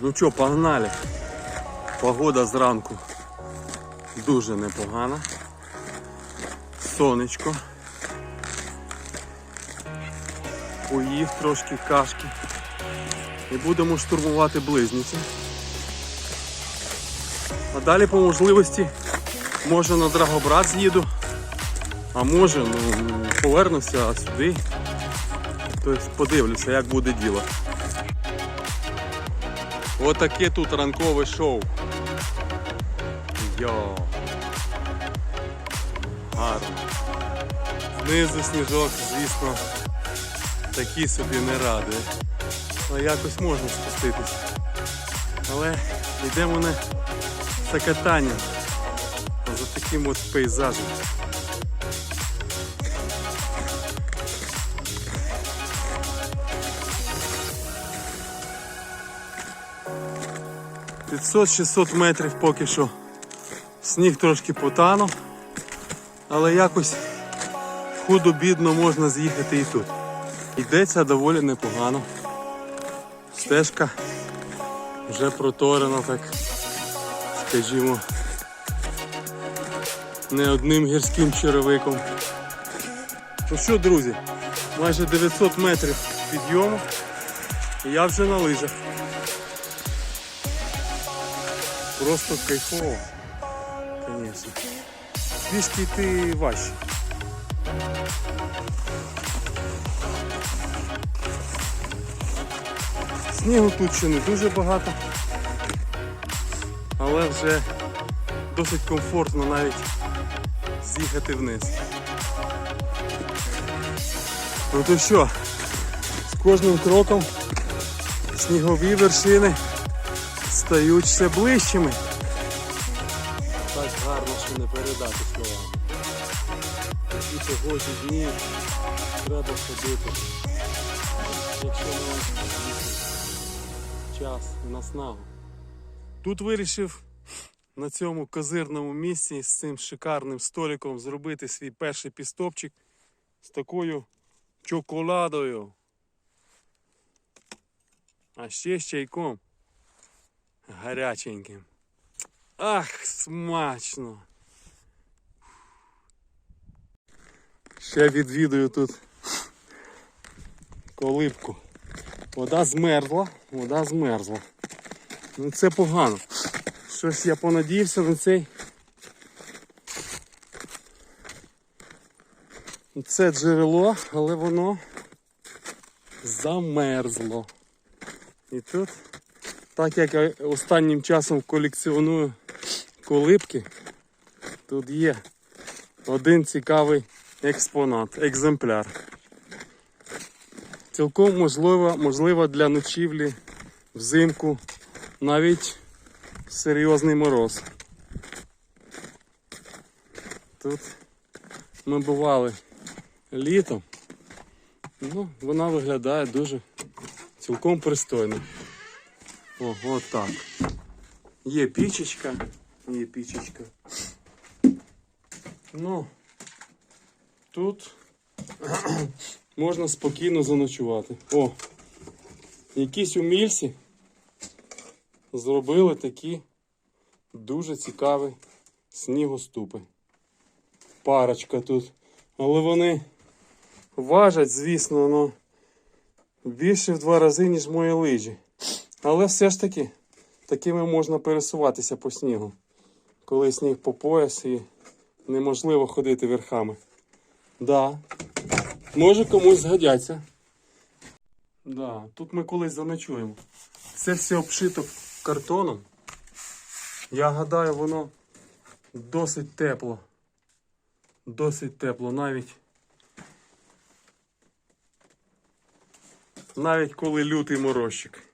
Ну що, погнали. Погода зранку дуже непогана. Сонечко. Поїв трошки кашки. І будемо штурмувати близниці. А далі по можливості може на Драгобрат з'їду, а може ну, повернуся сюди. Тобто подивлюся, як буде діло. Отаке тут ранкове шоу. Йо. Гарно. Знизу сніжок, звісно, такий собі не радує. Але якось можна спуститись. Але йдемо на за катанням. За таким от пейзажем. П'ятсот 600 метрів поки що. Сніг трошки потанув, але якось худо-бідно можна з'їхати і тут. Йдеться доволі непогано. Стежка вже проторена, так скажімо, не одним гірським черевиком. Ну що, друзі, майже 900 метрів підйому і я вже на лижах. Просто кайфово, звісно. Пішки йти важче. Снігу тут ще не дуже багато, але вже досить комфортно навіть з'їхати вниз. Ну то що, з кожним кроком снігові вершини стають все ближчими. Так гарно, що не передати словами. Такі погожі дні треба ходити. Якщо не час і наснагу. Тут вирішив на цьому козирному місці з цим шикарним столиком зробити свій перший пістопчик з такою чоколадою. А ще з чайком гаряченьким. Ах, смачно! Ще відвідую тут колибку. Вода змерзла, вода змерзла. Ну це погано. Щось я понадіявся на цей. Це джерело, але воно замерзло. І тут, так як я останнім часом колекціоную колибки, тут є один цікавий експонат, екземпляр. Цілком можливо, можливо для ночівлі взимку навіть серйозний мороз. Тут ми бували літом. Ну, вона виглядає дуже цілком пристойно. О, от так. Є пічечка, є пічечка. Ну, тут можна спокійно заночувати. О, якісь умільці зробили такі дуже цікаві снігоступи. Парочка тут. Але вони важать, звісно, ну, більше в два рази, ніж мої лижі. Але все ж таки, такими можна пересуватися по снігу. Коли сніг по пояс і неможливо ходити верхами. Да. Може комусь згодяться. Да, тут ми колись заночуємо. Це все обшито картоном. Я гадаю, воно досить тепло. Досить тепло навіть. Навіть коли лютий морозчик.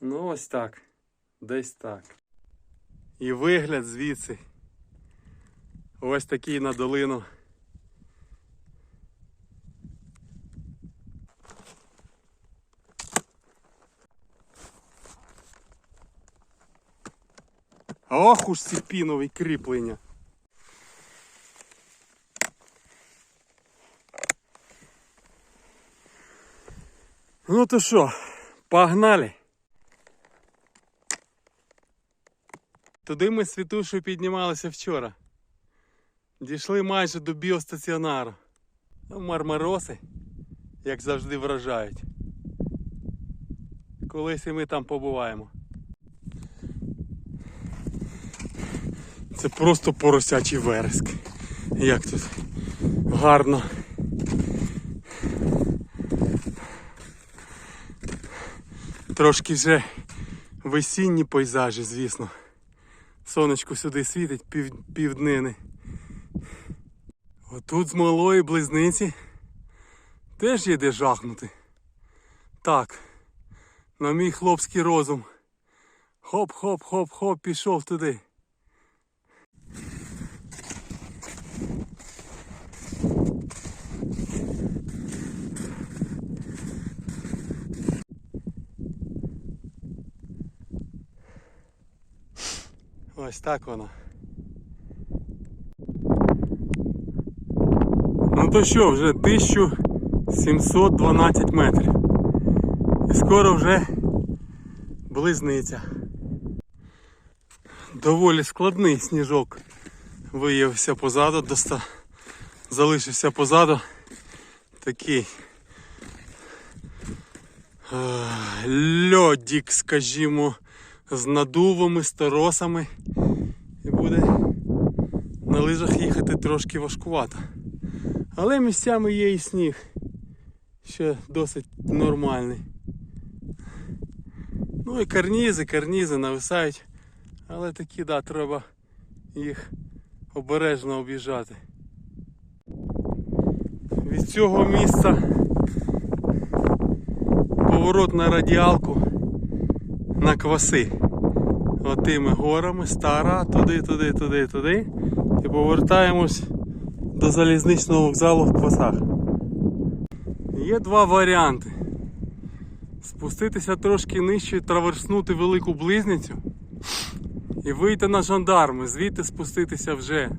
Ну ось так. Десь так. І вигляд звідси. Ось такий на долину. Ох уж ці пінові кріплення. Ну то що, погнали. Туди ми з світушою піднімалися вчора. Дійшли майже до біостаціонару. Ну, Мармароси, як завжди, вражають. Колись і ми там побуваємо. Це просто поросячий вереск. Як тут гарно. Трошки вже весінні пейзажі, звісно. Сонечко сюди світить пів, півднини. Отут з малої близниці теж є де жахнути. Так, на мій хлопський розум. Хоп-хоп-хоп-хоп, пішов туди. Ось так воно. Ну то що, вже 1712 метрів. І скоро вже близниця. Доволі складний сніжок виявився позаду, доста... залишився позаду. Такий е, льодік, скажімо, з надувами, з торосами. І буде на лижах їхати трошки важкувато. Але місцями є і сніг. Ще досить нормальний. Ну і карнізи, карнізи нависають. Але такі, да, треба їх обережно об'їжджати. Від цього місця поворот на радіалку на кваси. Отими горами, стара, туди, туди, туди, туди. І повертаємось до залізничного вокзалу в квасах. Є два варіанти. Спуститися трошки нижче, траверснути велику близницю і вийти на жандарми, звідти спуститися вже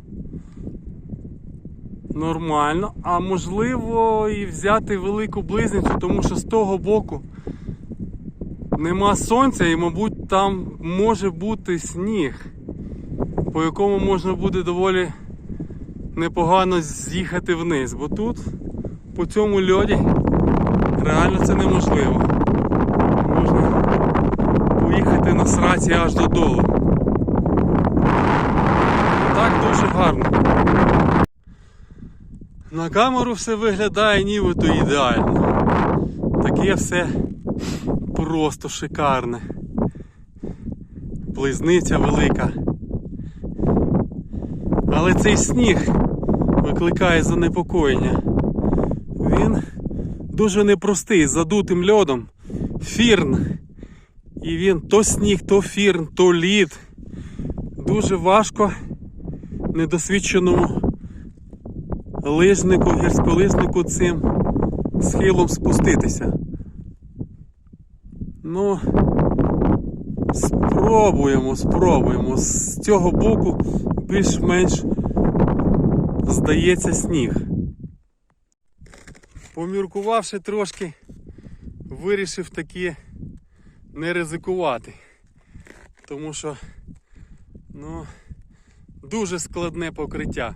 нормально, а можливо і взяти велику близницю, тому що з того боку нема сонця і, мабуть, там може бути сніг, по якому можна буде доволі непогано з'їхати вниз, бо тут по цьому льоді реально це неможливо. Можна поїхати на сраці аж додолу. Так дуже гарно. На камеру все виглядає нібито ідеально. Таке все просто шикарне. Близниця велика. Але цей сніг викликає занепокоєння. Він дуже непростий, з задутим льодом. Фірн. І він то сніг, то фірн, то лід. Дуже важко недосвідченому лижнику, гірськолижнику цим схилом спуститися. Ну, спробуємо, спробуємо. З цього боку більш-менш здається сніг. Поміркувавши трошки, вирішив таки не ризикувати. Тому що ну, дуже складне покриття.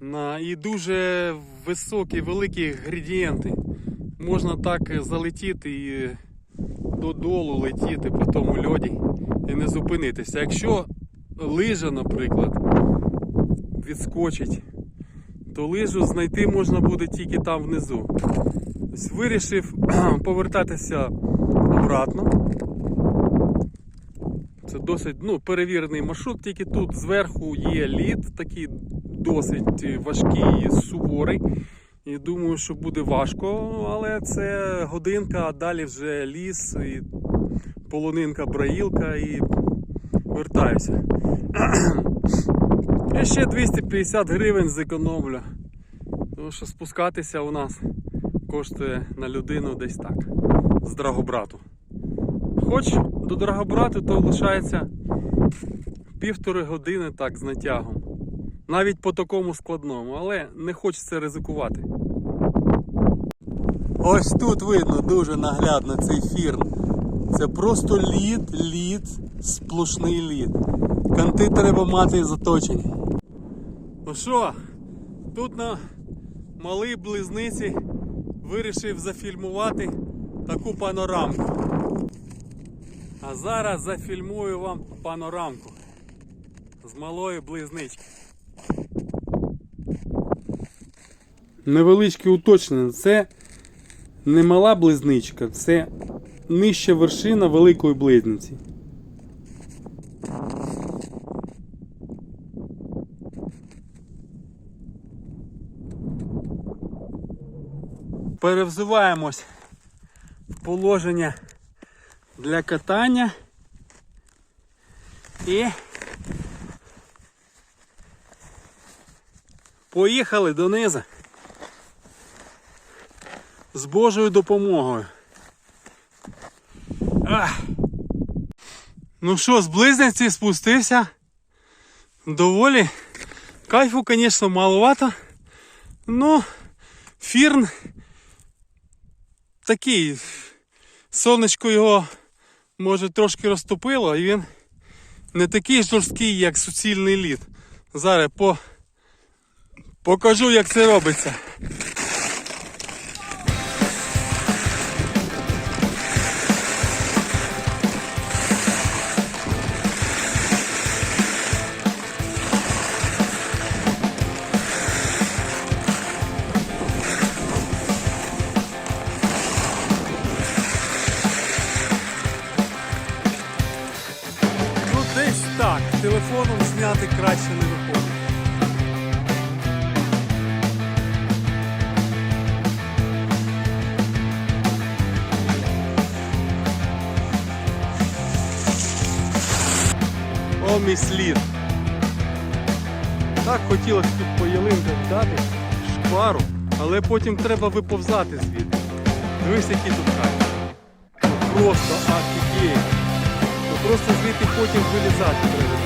На, і дуже високі, великі градієнти. Можна так залетіти і додолу летіти по тому льоді і не зупинитися. Якщо лижа, наприклад, відскочить, то лижу знайти можна буде тільки там внизу. Ось вирішив повертатися обратно. Це досить ну, перевірений маршрут, тільки тут зверху є лід, такий досить важкий, і суворий. І думаю, що буде важко, але це годинка, а далі вже ліс, і полонинка, браїлка і вертаюся. І ще 250 гривень зекономлю. Тому що спускатися у нас коштує на людину десь так. З Драгобрату. Хоч до Драгобрату, то лишається півтори години так з натягом. Навіть по такому складному, але не хочеться ризикувати. Ось тут видно дуже наглядно цей фірн. Це просто лід, лід, сплошний лід. Канти треба мати заточені. Ну що, тут на малій близниці вирішив зафільмувати таку панорамку. А зараз зафільмую вам панорамку з малої близнички. Невеличке уточнення. Це не мала близничка, це нижча вершина великої близниці. Перевзуваємось в положення для катання і поїхали донизу з Божою допомогою. Ах. Ну що, з близниці спустився. Доволі. Кайфу, звісно, маловато. Ну, фірн такий. Сонечко його може трошки розтопило, і він не такий жорсткий, як суцільний лід. Зараз по... покажу, як це робиться. О, слід. Так хотілося тут по ялинках дати шквару, але потім треба виповзати звідти. Дивись, які тут хаті. Просто офігеть. Ну просто звідти потім вилізати треба.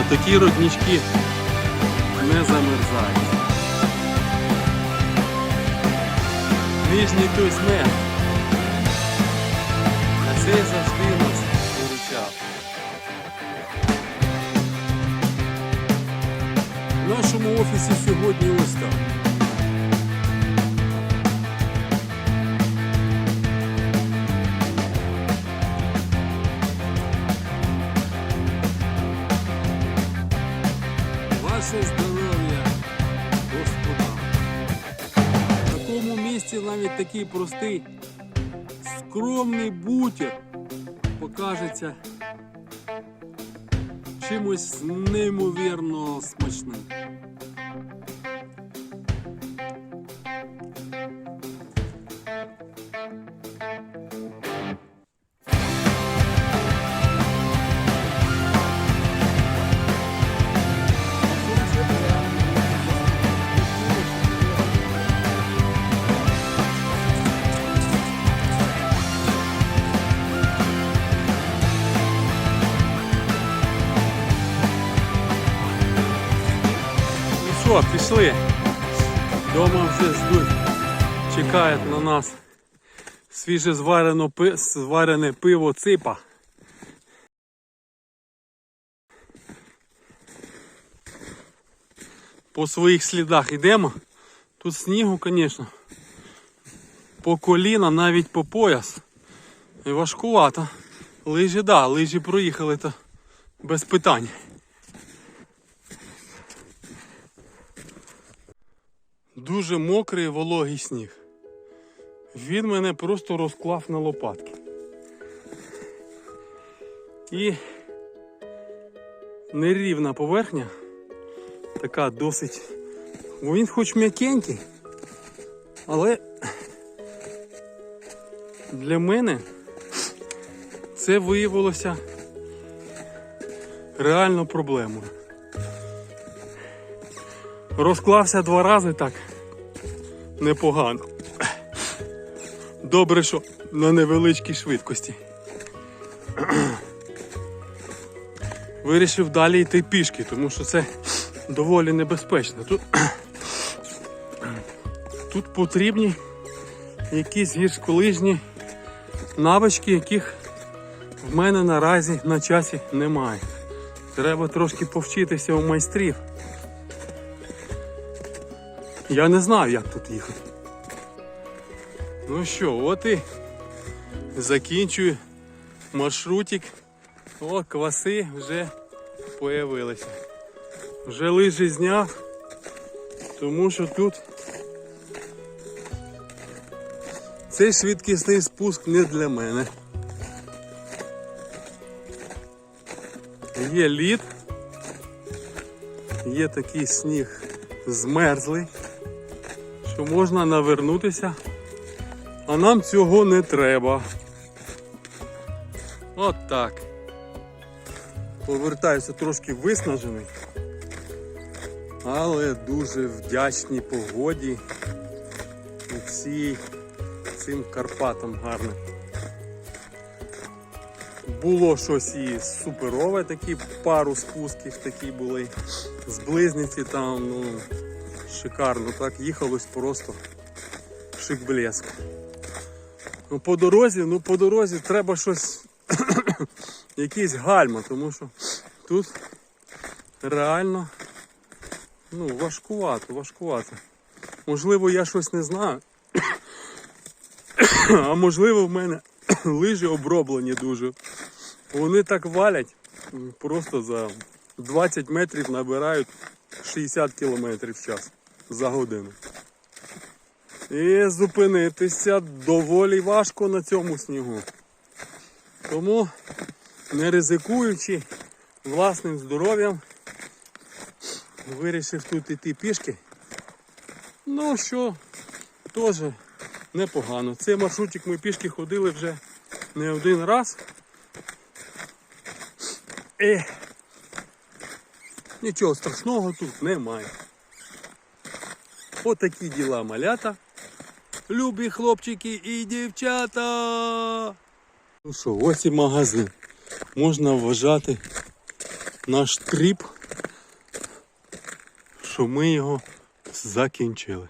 А такі роднички не замерзають. Нижній той смерть. А цей завжди В офісі сьогодні ось так. Ваше здоров'я, Господа. В такому місці навіть такий простий, скромний бутір покажеться чимось неймовірно смачним. Що, пішли. Дома вже ждуть. Чекають на нас свіже зварено пи... зварене пиво ципа. По своїх слідах йдемо. Тут снігу, звісно. По коліна, навіть по пояс. І важкувато. Лижі, да, лижі проїхали то без питань. Дуже мокрий вологий сніг. Він мене просто розклав на лопатки. І нерівна поверхня, така досить. Він хоч м'якенький, але для мене це виявилося реально проблемою. Розклався два рази так. Непогано. Добре, що на невеличкій швидкості. Вирішив далі йти пішки, тому що це доволі небезпечно. Тут, тут потрібні якісь гірськолижні навички, яких в мене наразі на часі немає. Треба трошки повчитися у майстрів. Я не знаю, як тут їхати. Ну що, от і закінчую маршрутик. О, кваси вже появилися. Вже лижі зняв, тому що тут цей швидкісний спуск не для мене. Є лід, є такий сніг змерзлий, що можна навернутися, а нам цього не треба. От так. Повертаюся трошки виснажений, але дуже вдячний погоді і всій цим Карпатам гарним. Було щось і суперове, такі пару спусків такі були. З близниці там, ну, шикарно, так їхалось просто шик-блеск. Ну, по дорозі, ну по дорозі треба щось, якісь гальма, тому що тут реально ну, важкувато, важкувато. Можливо, я щось не знаю. А можливо, в мене лижі оброблені дуже. Вони так валять, просто за 20 метрів набирають 60 км в час за годину. І зупинитися доволі важко на цьому снігу. Тому, не ризикуючи власним здоров'ям, вирішив тут іти пішки. Ну що, теж непогано. Цей маршрутик ми пішки ходили вже не один раз. І нічого страшного тут немає. Отакі діла малята. Любі хлопчики і дівчата. Ну що, ось і магазин. Можна вважати наш тріп, що ми його закінчили.